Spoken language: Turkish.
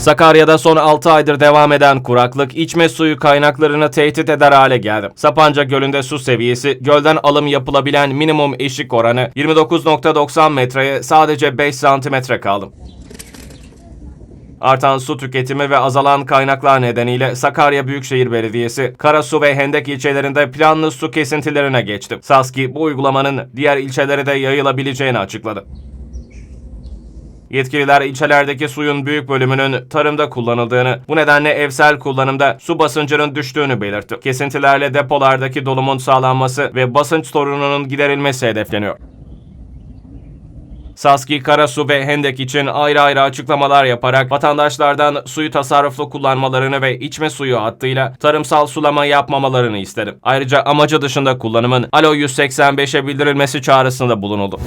Sakarya'da son 6 aydır devam eden kuraklık içme suyu kaynaklarını tehdit eder hale geldi. Sapanca Gölü'nde su seviyesi gölden alım yapılabilen minimum eşik oranı 29.90 metreye sadece 5 santimetre kaldı. Artan su tüketimi ve azalan kaynaklar nedeniyle Sakarya Büyükşehir Belediyesi, Karasu ve Hendek ilçelerinde planlı su kesintilerine geçti. Saski bu uygulamanın diğer ilçelere de yayılabileceğini açıkladı. Yetkililer ilçelerdeki suyun büyük bölümünün tarımda kullanıldığını, bu nedenle evsel kullanımda su basıncının düştüğünü belirtti. Kesintilerle depolardaki dolumun sağlanması ve basınç sorununun giderilmesi hedefleniyor. Saski, Karasu ve Hendek için ayrı ayrı açıklamalar yaparak vatandaşlardan suyu tasarruflu kullanmalarını ve içme suyu hattıyla tarımsal sulama yapmamalarını istedi. Ayrıca amacı dışında kullanımın Alo 185'e bildirilmesi çağrısında bulunuldu.